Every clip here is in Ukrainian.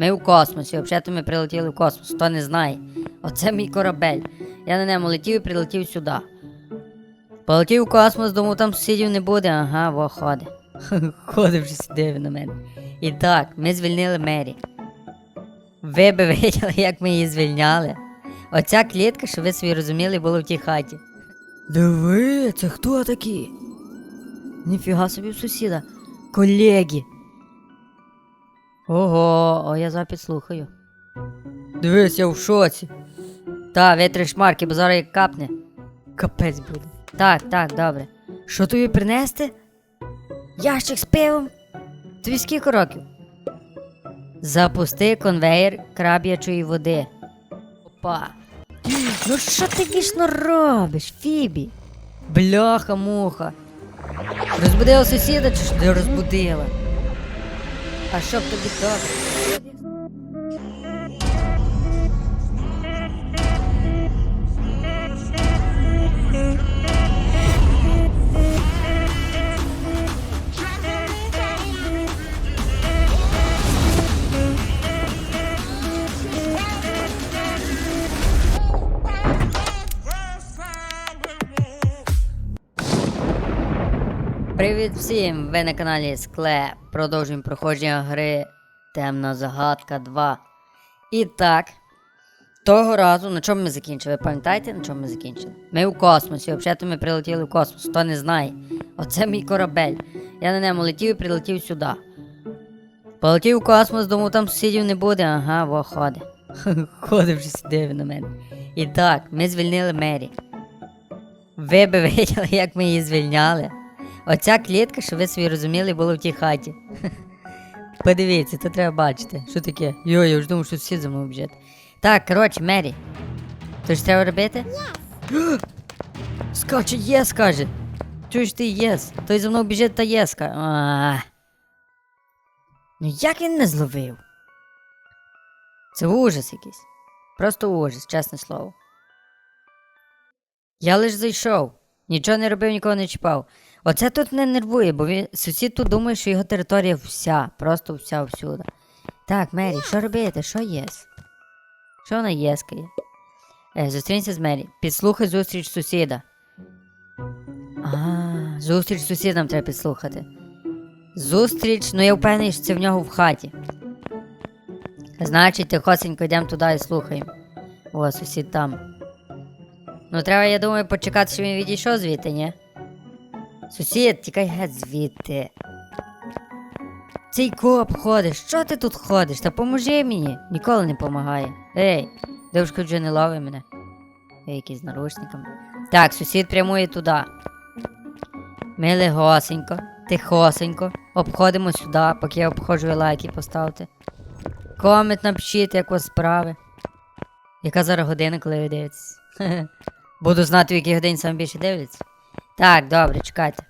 Ми у космосі, взагалі ми прилетіли в космос, хто не знає. Оце мій корабель. Я на ньому летів і прилетів сюди. Полетів у космос, думав, там сусідів не буде. Ага, во ходить. Ходив вже сюди на мене. І так, ми звільнили Мері. Ви би виділи, як ми її звільняли. Оця клітка, щоб ви собі розуміли, була в тій хаті. Диви, це хто такі? Ніфіга собі в сусіда. Колеги. Ого, о, я запит слухаю. Дивись, я в шоці. Та, витри шмарки, бо зараз як капне. Капець буде. Так, так, добре. Що тобі принести? Ящик з пивом. Тобі скільки років? Запусти конвейер краб'ячої води. Опа. Ну що ти вічно робиш, Фібі? Бляха муха. Розбудила сусіда чи що ти розбудила? А щоб тобі добре? Привіт всім! Ви на каналі Склеп. Продовжуємо проходження гри Темна Загадка 2. І так, того разу, на чому ми закінчили? Ви пам'ятаєте, на чому ми закінчили? Ми у космосі, взагалі ми прилетіли в космос, хто не знає. Оце мій корабель. Я на ньому летів і прилетів сюди. Полетів у космос, думав, там сусідів не буде. Ага, во ходить. Ходив вже сюди на мене. І так, ми звільнили Мері. Ви би виділи, як ми її звільняли. Оця клітка, щоб ви собі розуміли, була в тій хаті. Подивіться, це треба бачити. Що таке? Йой, я вже думав, що всі за мною біжать. Так, коротше, Мері. То ж треба робити? Yes. Скаче єс, каже. Чуєш ти єс? Той за мною біжить та єс, каже. Ну як він не зловив? Це ужас якийсь. Просто ужас, чесне слово. Я лиш зайшов. Нічого не робив, нікого не чіпав. Оце тут не нервує, бо він сусід тут думає, що його територія вся, просто вся всюди. Так, Мері, що робити? Що єс? Що вона єскає? Е, зустрінься з Мері. Підслухай зустріч сусіда. А, зустріч з сусідом треба підслухати. Зустріч, ну я впевнений, що це в нього в хаті. Значить, тихосенько йдемо туди і слухаємо. О, сусід там. Ну, треба, я думаю, почекати, що він відійшов звідти, ні? Сусід, тікай геть звідти. Цей коп ходиш, що ти тут ходиш? Та поможи мені. Ніколи не помагає. Ей, девушка вже не лови мене. Я якийсь з наручниками. Так, сусід прямує туди. Ми легосенько, тихосенько, обходимо сюди, поки я обходжу ви лайки поставте. Комент напишіть, як у вас справи. Яка зараз година, коли ви дивитесь? Буду знати, в якій годині саме більше дивляться. Так, добре, чекайте.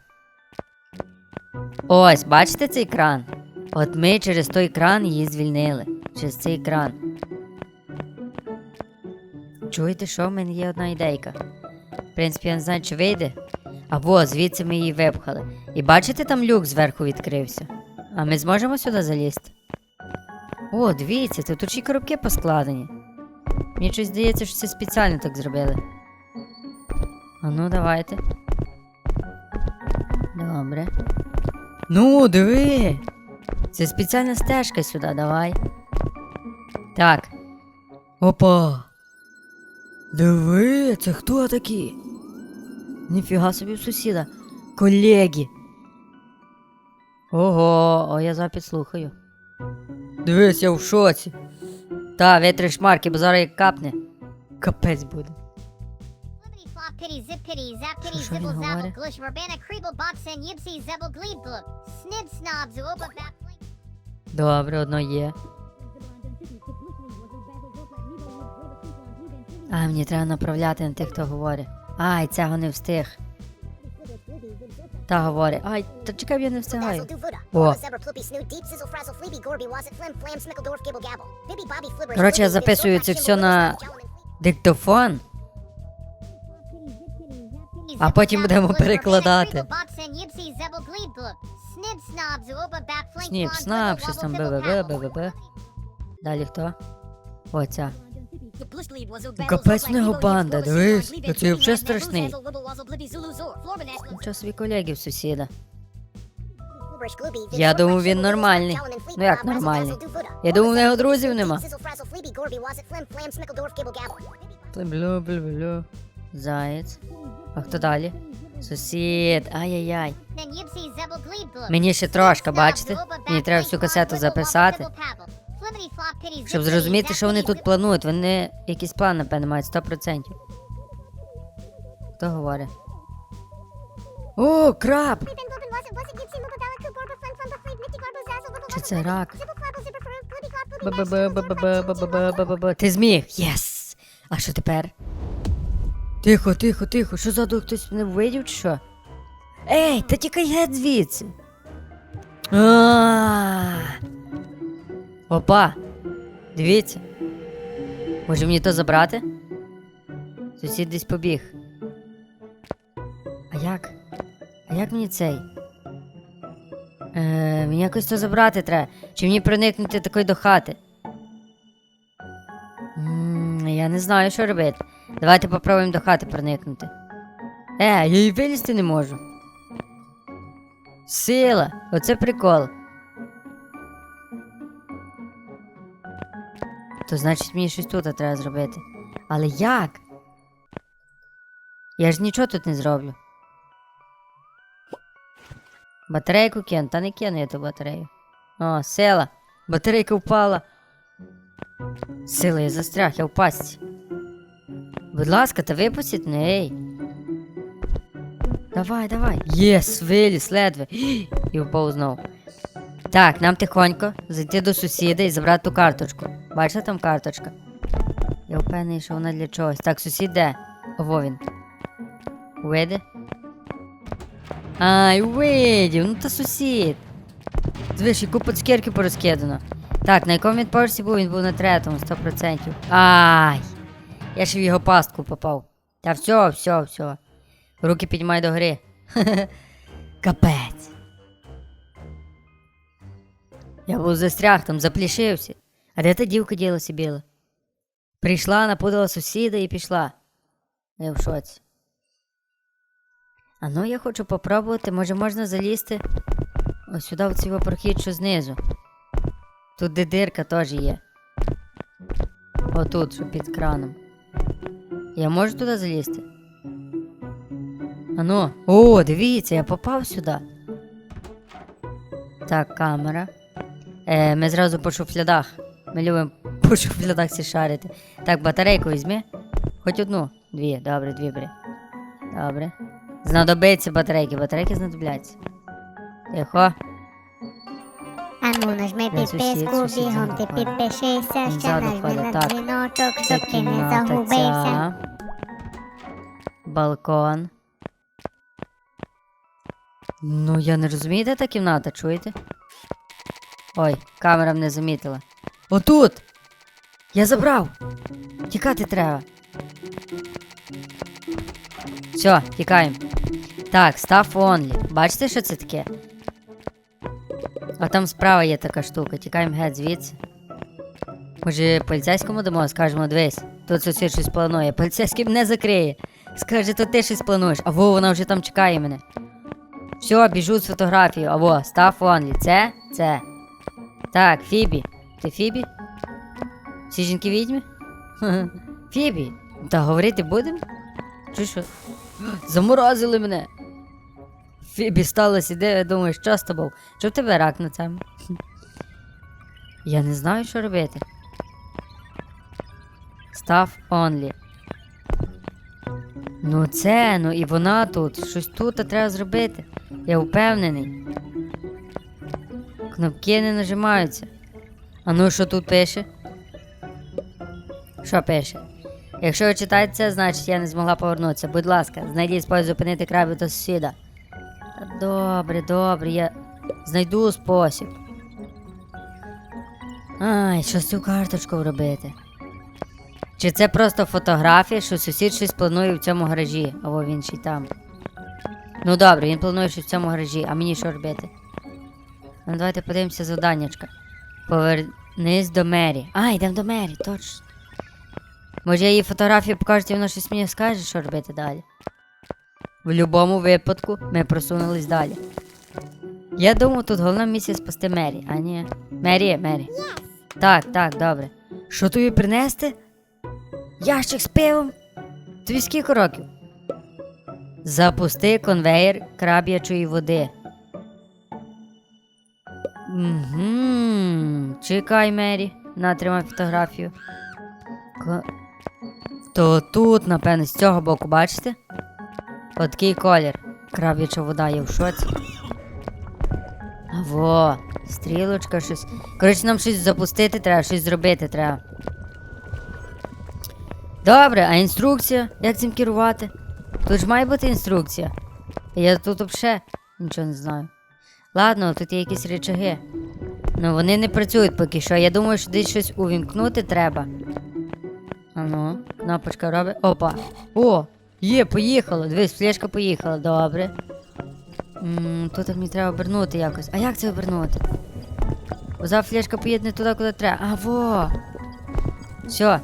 Ось, бачите цей кран? От ми через той кран її звільнили. Через цей кран. Чуєте, що в мене є одна ідейка? В принципі, я не знаю, чи вийде. Або звідси ми її випхали. І бачите, там люк зверху відкрився. А ми зможемо сюди залізти? О, дивіться, тут ще коробки поскладені. Мені щось здається, що це спеціально так зробили. А ну, давайте. Добре. Ну, диви. Це спеціальна стежка сюди, давай. Так. Опа. Диви, це хто такі? Ніфіга собі в сусіда. Колеги. Ого, о, я запит слухаю. Дивись, я в шоці. Та, витри шмарки, бо зараз як капне. Капець буде. Flippity flop pitty zip pitty zap pitty Що він zibble zabble говорить? glish verbana creeble bobsen yipsy zebble gleed blub snib snob zooba bap blink Добре, одно є. А, мені треба направляти на тих, хто говорить. Ай, цього не встиг. Та говорить. Ай, та чекай, я не встигаю. Basil do Buddha О. Orla zebra ploopy snoot deep sizzle frazzle fleeby gorby wasset flim flam smickle dwarf gibble gabble bibby bobby flibber Коротше, я записую це все на диктофон, а потім будемо перекладати. Сніп, снап, щось там бе-бе-бе, бе-бе-бе. Далі хто? Оця. Капець в нього банда, дивись, та це взагалі страшний. Нічого собі колегів сусіда. Я думав, він нормальний. Ну як нормальний? Я думав, у нього друзів нема. Блю-блю-блю. Заєць. А хто далі? Сусід, ай-яй-яй. Мені ще трошки, бачите? Мені треба всю касету записати. Щоб зрозуміти, що вони тут планують. Вони якийсь план, напевно, мають 100%. Хто говорить? О, краб! Чи це рак? Ти зміг! Єс! А що тепер? Тихо, тихо, тихо. Що ззаду хтось мене видів чи що? Ей, та тікай геть звідси. Опа! Дивіться. Може мені то забрати? Сусід десь побіг. А як? А як мені цей? Е, мені якось то забрати треба. Чи мені проникнути такої до хати? м я не знаю, що робити. Давайте попробуємо до хати проникнути. Е, я її вилізти не можу. Сила! Оце прикол. То значить мені щось тут треба зробити. Але як? Я ж нічого тут не зроблю. Батарейку кину, та не кину я ту батарею. О, сила. Батарейка впала. Сила, я застряг, я в пастці. Будь ласка, та випустіть мене, ей. Давай, давай. Єс, виліз, ледве. І впав знову. Так, нам тихонько зайти до сусіда і забрати ту карточку. Бачите там карточка? Я впевнений, що вона для чогось. Так, сусід де? Ово він. Види? Ай, видів, ну та сусід. Яку по цукерки порозкидано. Так, на якому він поверсі був? Він був на третьому, 100%. Ай! Я ще в його пастку попав. Та все, все, все. Руки піднімай до гри. Капець. Я був застряг, там заплішився. А де та дівка ділася біла? Прийшла, напудила сусіда і пішла. Я в шоці. А ну я хочу попробувати, може можна залізти ось сюди в цей прохід, що знизу. Тут де дирка теж є. Отут, що під краном. Я можу туди залізти? Ану. О, дивіться, я попав сюди. Так, камера. Е, ми зразу по шуфлядах. Ми любимо по шуфлядах всі шарити. Так, батарейку візьми. Хоч одну. Дві, добре, дві бери. Добре. Знадобиться батарейки, батарейки знадобляться. Тихо. Ану, нажми підписку, бігом ти заходить. підпишися, ще нажми на дзвіночок, щоб ти не загубився. Балкон. Ну, я не розумію, де та кімната, чуєте? Ой, камера мене замітила. Отут! Я забрав! Тікати треба. Все, тікаємо. Так, став онлі. Бачите, що це таке? А там справа є така штука. Тікаємо геть звідси. Може, поліцейському дамо, скажемо, дивись, тут сусід щось планує. Поліцейський мене закриє. Скаже, то ти щось плануєш. Або вона вже там чекає мене. Все, біжу з фотографією. Або, став онлі. Це? Це. Так, Фібі. Ти Фібі? Всі жінки відьми? Фібі. Та говорити будемо? Чи що? Заморозили мене. Фібі сталося, де думаєш, що з тобою? Що в тебе рак на цьому? Я не знаю, що робити. Став only. Ну це, ну і вона тут. Щось тут треба зробити. Я впевнений. Кнопки не нажимаються. А ну що тут пише? Що пише? Якщо ви читаєте це, значить я не змогла повернутися. Будь ласка, знайдіть спосіб зупинити крабів та сусіда. Добре, добре, я знайду спосіб. Ай, що з цю карточку робити? Чи це просто фотографія, що сусід щось планує в цьому гаражі, або він ще й там. Ну добре, він планує щось в цьому гаражі, а мені що робити? Ну давайте подивимося завданнячка. Повер... Низ до Мері. А, йдемо до Мері, точно. Може, я їй фотографію покажу, і вона щось мені скаже, що робити далі. В будь-якому випадку ми просунулись далі. Я думаю, тут головна місія спасти Мері, а ні. Мері, Мері. Так, так, добре. Що тобі принести? Ящик з пивом? Тобі скільки років? Запусти конвейер краб'ячої води. Угу. Чекай, Мері. На, тримай фотографію. Ко- То тут, напевно, з цього боку, бачите? Такий колір. Краб'яча вода є в шоці. Во, стрілочка щось. Коротше, нам щось запустити треба, щось зробити треба. Добре, а інструкція? Як цим керувати? Тут ж має бути інструкція. Я тут взагалі нічого не знаю. Ладно, тут є якісь речаги. Ну вони не працюють поки що. Я думаю, що десь щось увімкнути треба. Ану, кнопочка робить. Опа. О! Є, поїхало. Дивись, флешка поїхала, добре. м тут мені треба обернути якось. А як це обернути? Бо за флешка поїде туди, куди треба. А, во! Все.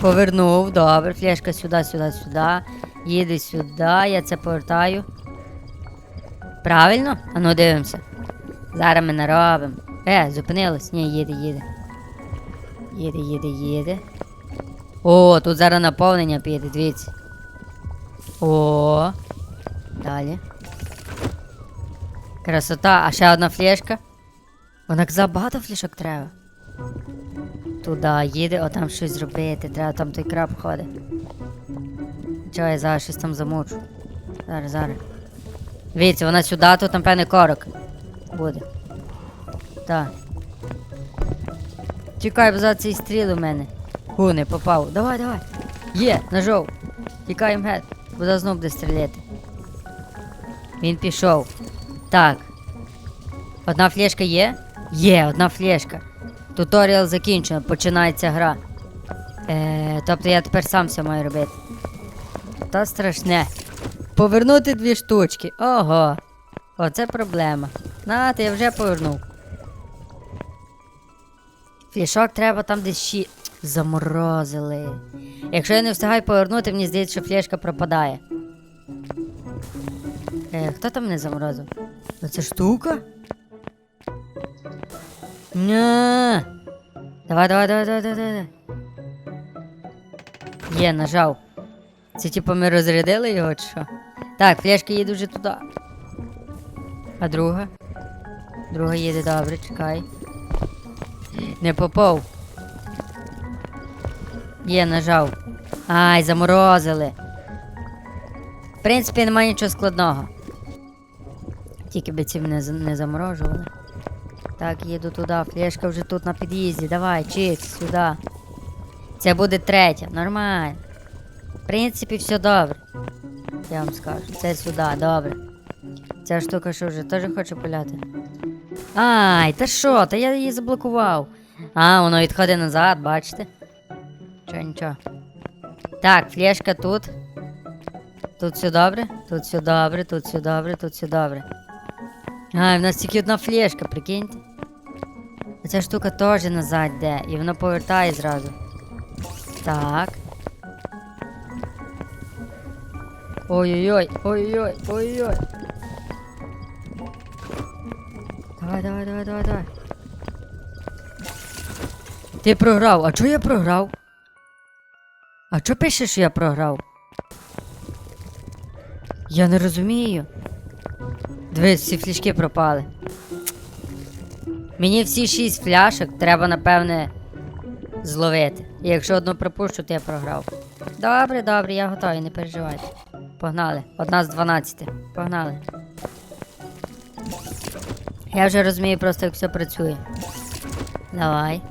Повернув, добре, флешка сюди, сюди, сюди. Їде сюди, я це повертаю. Правильно? А ну дивимося. Зараз ми наробимо. Е, зупинилось. Ні, їде, їде. Їде, їде, їде. О, тут зараз наповнення піде, дивіться. О. Далі. Красота, а ще одна флешка. Вона забагато флешок треба. Туди їде, о там щось зробити, треба там той краб ходить. Чого я зараз щось там замучу. Зараз, зараз. Дивіться, вона сюди, тут там певний корок. Буде. Так. Тікай, бо за цей стріл у мене. Гу, не попав. Давай, давай. Є, нажов. Тікаємо геть. Бо зараз знов буде стріляти. Він пішов. Так. Одна флешка є? Є, одна флешка. Туторіал закінчено, починається гра. Е, тобто я тепер сам все маю робити. Та страшне. Повернути дві штучки. Ого. Оце проблема. На, ти я вже повернув. Флішок треба там десь щі. Заморозили. Якщо я не встигаю повернути, мені здається, що флешка пропадає. Е, хто там не заморозив? Оце штука? Ня. Давай, давай, давай, давай, давай, давай. Є, нажав. Це типу ми розрядили його чи що? Так, флешка їде вже туди. А друга? Друга їде добре, чекай. Не попав. Є, нажав. Ай, заморозили. В принципі, немає нічого складного. Тільки би ці за- не заморожували. Так, їду туди. Флешка вже тут на під'їзді. Давай, чикс, сюди. Це буде третя, нормально. В принципі, все добре. Я вам скажу. Це сюди, добре. Ця штука що вже теж хоче пуляти. Ай, та що? Та я її заблокував. А, воно відходить назад, бачите? Чо, нічого. Так, флешка тут. Тут все добре, тут все добре, тут все добре, тут все добре. Ай, в нас тільки одна флешка, прикиньте. А Ця штука теж назад йде, і воно повертає зразу. Так. Ой-ой-ой, ой-ой-ой, ой-ой. Давай, давай, давай, давай, давай. Ти програв. А чого я програв? А чого пише, що я програв? Я не розумію. Дивись, всі флішки пропали. Мені всі шість фляшок треба, напевне, зловити. І якщо одну пропущу, то я програв. Добре, добре, я готовий, не переживайте. Погнали. Одна з 12. Погнали. Я вже розумію просто, як все працює. Давай.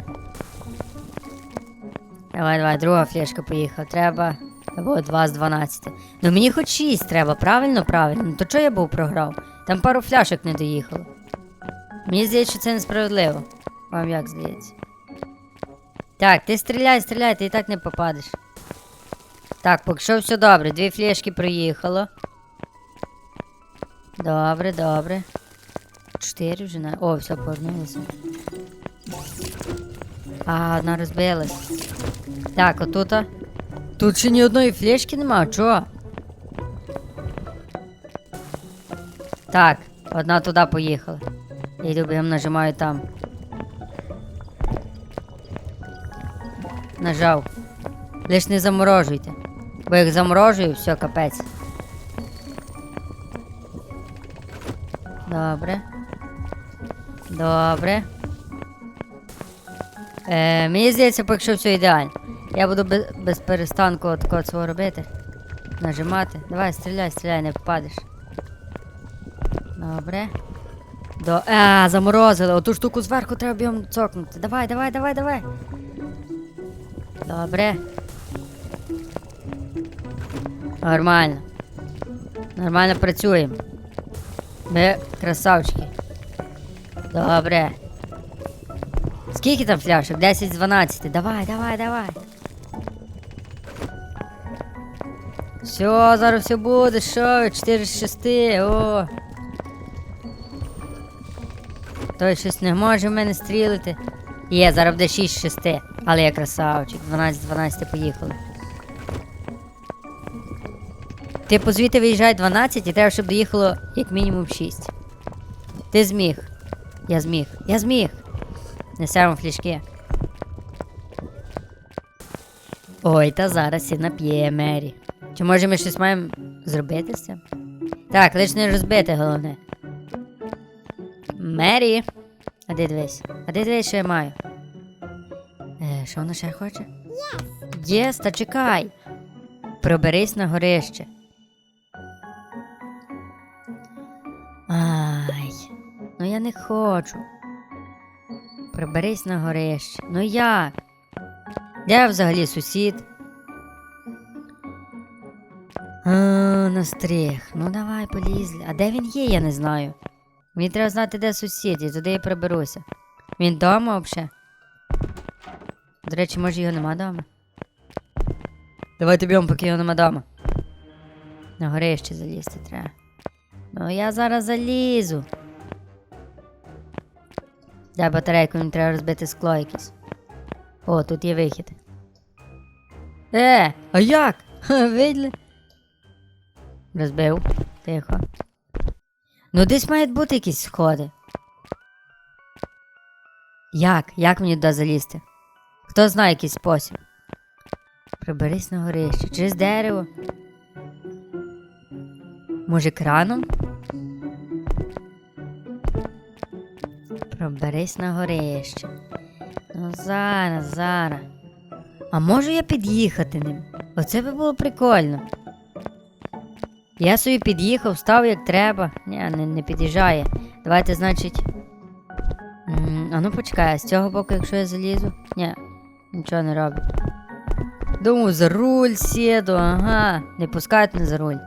Давай, давай, друга флешка поїхала. Треба. Або 2 з 12. Ну мені хоч 6 треба, правильно, правильно. Ну то чого я був програв? Там пару фляшок не доїхало. Мені здається, що це несправедливо. Вам як здається? Так, ти стріляй, стріляй, ти і так не попадеш. Так, поки що все добре. Дві флешки проїхало. Добре, добре. Чотири вже на. О, все, повернулося. А, одна розбилась. Так, отут. Тут ще ні одної флешки нема, чого? Так, одна туди поїхала. Я йду бігом нажимаю там. Нажав. Лиш не заморожуйте. Бо як заморожую, все, капець. Добре. Добре. Е, мені здається, поки що все ідеально. Я буду без, без перестанку такого цього робити. Нажимати. Давай, стріляй, стріляй, не попадеш. Добре. До... А, заморозили. Оту штуку зверху треба бігом цокнути. Давай, давай, давай, давай. Добре. Нормально. Нормально працюємо. Ми красавчики. Добре. Скільки там фляшок? 10 з 12. Давай, давай, давай. Все, зараз все буде. Що? 4 з 6. О. Той щось не може в мене стрілити. Є, зараз буде 6 з 6. Але я красавчик. 12 з 12 поїхали. Типу звідти виїжджає 12 і треба, щоб доїхало як мінімум 6. Ти зміг. Я зміг. Я зміг. Несемо флішки. Ой, та зараз і нап'є Мері. Чи може ми щось маємо зробити з цим? Так, лиш не розбити головне. Мері. А де дивись? А де дивись, що я маю? Е, що вона ще хоче? Єс, та чекай. Проберись на горище. Ай, ну я не хочу. Приберись на горище. Ну як? Де взагалі сусід? А, настріг. Ну давай полізли. А де він є, я не знаю. Мені треба знати, де сусід, і туди я приберуся. Він вдома взагалі? До речі, може його нема вдома? Давайте б'ємо, поки його нема вдома. На горище залізти треба. Ну я зараз залізу. Дай батарейку, мені треба розбити скло якесь. О, тут є вихід. Е, а як? Видли? Розбив. Тихо. Ну десь мають бути якісь сходи. Як? Як мені туди залізти? Хто знає якийсь спосіб? Приберись на горище. Через дерево. Може, краном? Проберись на горище. Ну зараз, зараз. А можу я під'їхати ним? Оце би було прикольно. Я собі під'їхав, став як треба. Ні, не, не під'їжджає. Давайте, значить. А ну почекай, а з цього боку, якщо я залізу. Ні, нічого не робить. Думаю, за руль сіду, ага. Не пускають мене за руль.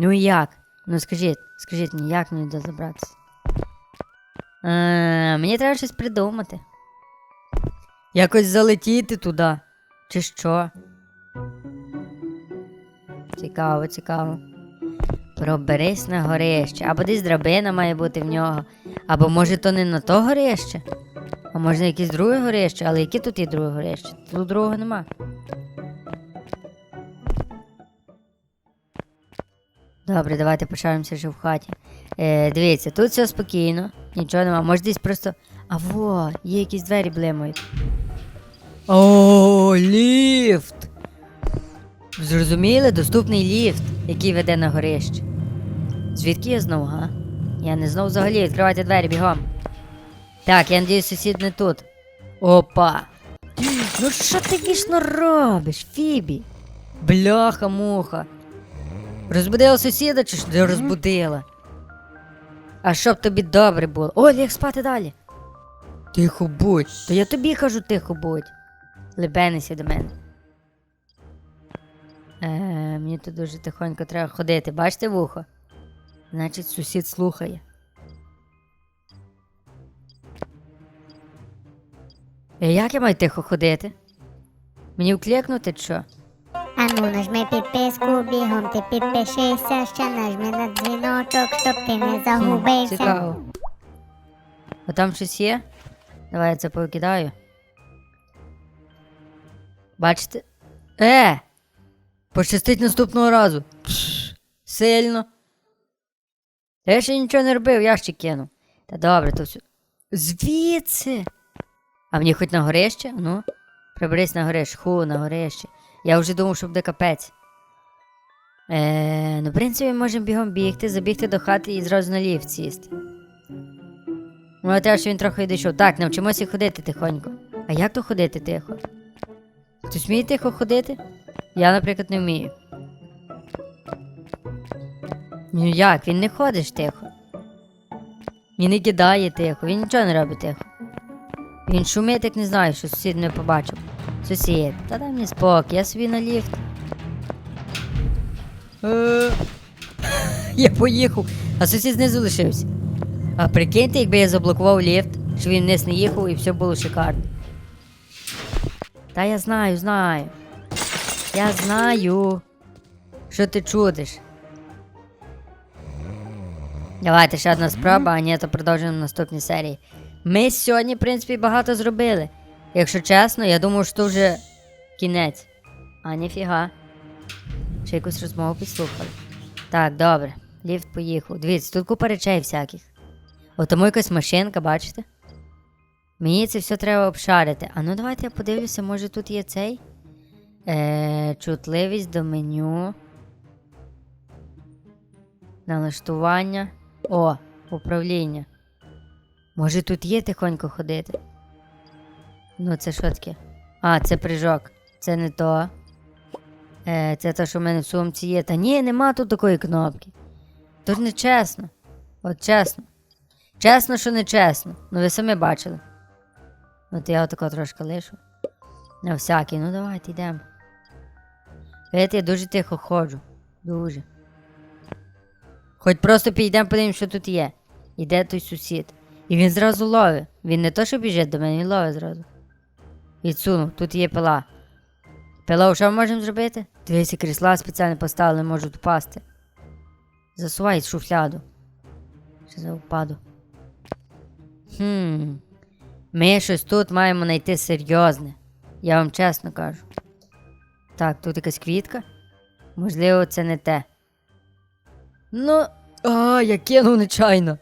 Ну і як? Ну скажіть, скажіть мені, як мені туди забратися? Е, мені треба щось придумати. Якось залетіти туди. Чи що? Цікаво, цікаво. Проберись на горище. Або десь драбина має бути в нього. Або може то не на то горище. А може якесь друге горище, але яке тут є друге горище? Тут другого нема. Добре, давайте пошаримося вже в хаті. Е, дивіться, тут все спокійно, нічого нема. Може десь просто. А во, є якісь двері блимають. О, ліфт! Зрозуміли, доступний ліфт, який веде на горище. Звідки я знов, га? Я не знов взагалі, відкривайте двері бігом. Так, я надіюсь, сусід не тут. Опа. Ну що ти вічно робиш, Фібі? Бляха муха. Розбудила сусіда чи що розбудила? А щоб тобі добре було. О, ліг спати далі. Тихо будь. То я тобі кажу тихо будь. Лебенися до мене. Е, мені тут дуже тихонько треба ходити. Бачите вухо? Значить, сусід слухає. Е, як я маю тихо ходити? Мені вклікнути чи що? Ану, нажми підписку, бігом ти підпишися, ще нажми на дзвіночок, щоб ти не загубився. Цікаво. А там щось є? Давай я це повикидаю. Бачите? Е! Пощастить наступного разу. Сильно. Я ще нічого не робив, я ще кинув. Та добре, то все. Звідси. А мені хоч на горище? Ну, приберись на горище. Ху, на горище. Я вже думав, що буде капець. Е, ну, в принципі, можемо бігом бігти, забігти до хати і зразу на ліфт сісти. Ну, треба, що він трохи дійшов. Так, навчимося ходити тихонько. А як то ходити тихо? Хтось вміє тихо ходити? Я, наприклад, не вмію. Ну як, він не ходиш тихо. Він не кидає тихо, він нічого не робить тихо. Він шумить, як не знаю, що сусід не побачив. Сусід, та дай мені спокій, я собі на ліфт. Е, Я поїхав, а сусід знизу лишився. А прикиньте, якби я заблокував ліфт, що він вниз не їхав і все було шикарно. Та я знаю, знаю. Я знаю, що ти чудиш. Давайте ще одна спроба, а ні, то продовжуємо в наступній серії. Ми сьогодні, в принципі, багато зробили. Якщо чесно, я думав, що вже кінець. А ніфіга. Ще якусь розмову підслухали. Так, добре. Ліфт поїхав. Дивіться, тут купа речей всяких. От тому якась машинка, бачите? Мені це все треба обшарити. А ну давайте я подивлюся, може тут є цей. Е, чутливість до меню. Налаштування. О, управління. Може тут є тихонько ходити? Ну, це що таке? А, це прыжок. Це не то. Е, це те, що в мене в сумці є. Та ні, нема тут такої кнопки. Ж не чесно. От чесно. Чесно, що не чесно. Ну ви самі бачили. От я отако трошки лишу. На всякий, ну давайте йдемо. Видите, я дуже тихо ходжу. Дуже. Хоч просто підійдемо, подивимось, що тут є. Іде той сусід. І він зразу ловить. Він не то, що біжить до мене, він ловить зразу. Відсунув, тут є пила. Пила, що ми можемо зробити? Дивіться, крісла спеціально поставили, можуть впасти. Засувай шуфляду. Що за впаду? Хм. Ми щось тут маємо знайти серйозне. Я вам чесно кажу. Так, тут якась квітка. Можливо, це не те. Ну, а, я кинув нечайно.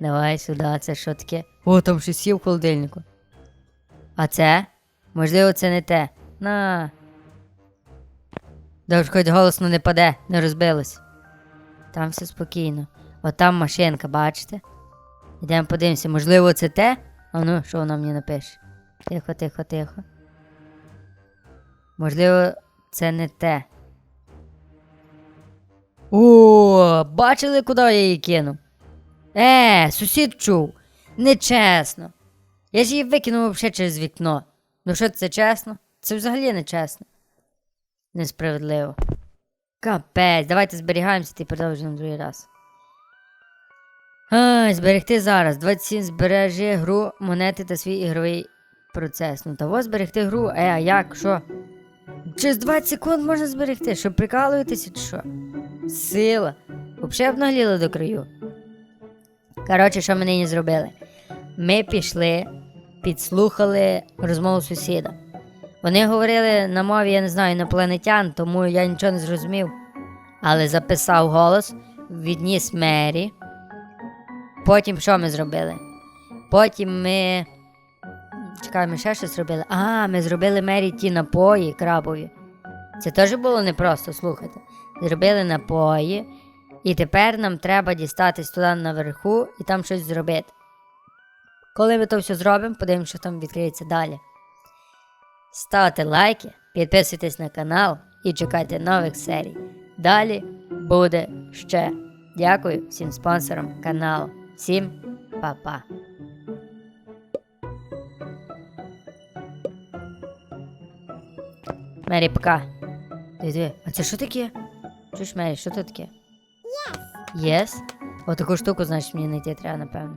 Давай сюди, це що таке? О, там щось є в холодильнику. А це? Можливо, це не те. На. Добре, хоч голосно не паде, не розбилось. Там все спокійно. От там машинка, бачите? Йдемо подивимося, можливо, це те? А ну, що вона мені напише? Тихо, тихо, тихо. Можливо, це не те. О, бачили, куди я її кинув? Е, сусід чув. Нечесно. Я ж її викинув взагалі через вікно. Ну що це чесно? Це взагалі не чесно. Несправедливо. Капець, давайте зберігаємося і продовжуємо другий раз. Ай, зберегти зараз. 27 збережи гру, монети та свій ігровий процес. Ну того зберегти гру. Е, а як? Що? Через 20 секунд можна зберегти, щоб прикалуєтеся чи що? Сила. Взагалі обнагліли до краю. Коротше, що ми нині зробили? Ми пішли, підслухали розмову сусіда. Вони говорили на мові, я не знаю, інопланетян, тому я нічого не зрозумів. Але записав голос, відніс мері. Потім що ми зробили? Потім ми. Чекай, ми ще щось зробили. А, ми зробили мері ті напої крабові. Це теж було непросто, слухайте. Зробили напої, і тепер нам треба дістатись туди наверху і там щось зробити. Коли ми то все зробимо, подивимося, що там відкриється далі. Ставте лайки, підписуйтесь на канал і чекайте нових серій. Далі буде ще. Дякую всім спонсорам каналу. Всім па-па. Мері, пока. Диви, а це що таке? Чуєш, Мері, що це таке? Єс? Отаку штуку, значить, мені знайти треба, напевно.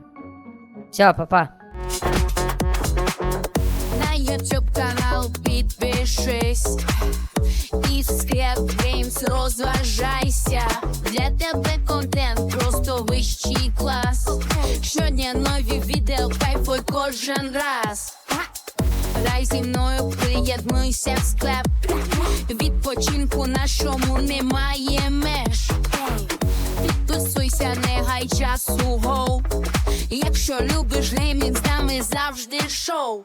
Все, па-па. На YouTube канал підпишись і Sklep Games, розважайся. Для тебе контент просто вищий клас. Щодня нові відео, кайфуй кожен раз. Грай зі мною, приєднуйся в склеп. Відпочинку нашому немає меж. Підписуйся, не гай часу гоу. Якщо любиш геймінг, з нами завжди шоу.